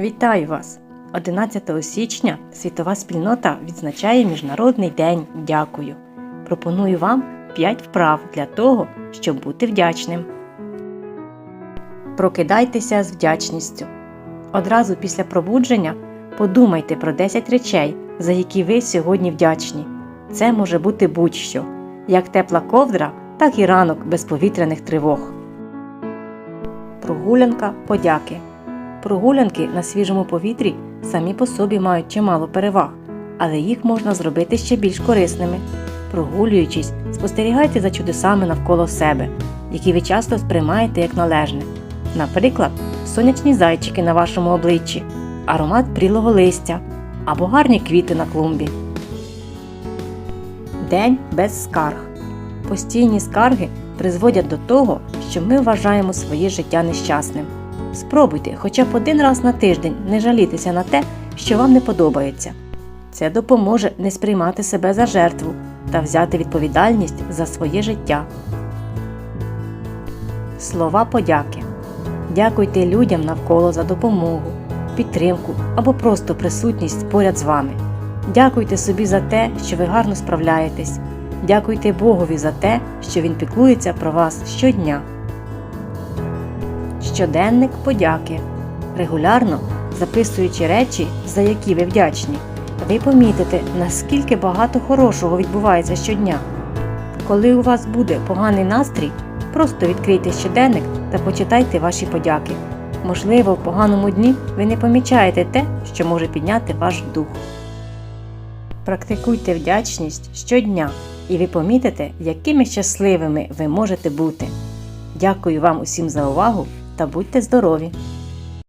Вітаю вас! 11 січня світова спільнота відзначає Міжнародний день Дякую. Пропоную вам 5 вправ для того, щоб бути вдячним. Прокидайтеся з вдячністю. Одразу після пробудження подумайте про 10 речей, за які ви сьогодні вдячні. Це може бути будь-що, як тепла ковдра, так і ранок без повітряних тривог. Прогулянка подяки. Прогулянки на свіжому повітрі самі по собі мають чимало переваг, але їх можна зробити ще більш корисними. Прогулюючись, спостерігайте за чудесами навколо себе, які ви часто сприймаєте як належне. Наприклад, сонячні зайчики на вашому обличчі, аромат прілого листя або гарні квіти на клумбі. День без скарг. Постійні скарги призводять до того, що ми вважаємо своє життя нещасним. Спробуйте хоча б один раз на тиждень не жалітися на те, що вам не подобається. Це допоможе не сприймати себе за жертву та взяти відповідальність за своє життя. Слова подяки. Дякуйте людям навколо за допомогу, підтримку або просто присутність поряд з вами. Дякуйте собі за те, що ви гарно справляєтесь. Дякуйте Богові за те, що Він піклується про вас щодня. Щоденник подяки. Регулярно записуючи речі, за які ви вдячні, ви помітите, наскільки багато хорошого відбувається щодня. Коли у вас буде поганий настрій, просто відкрийте щоденник та почитайте ваші подяки. Можливо, в поганому дні ви не помічаєте те, що може підняти ваш дух. Практикуйте вдячність щодня, і ви помітите, якими щасливими ви можете бути. Дякую вам усім за увагу та будьте здорові!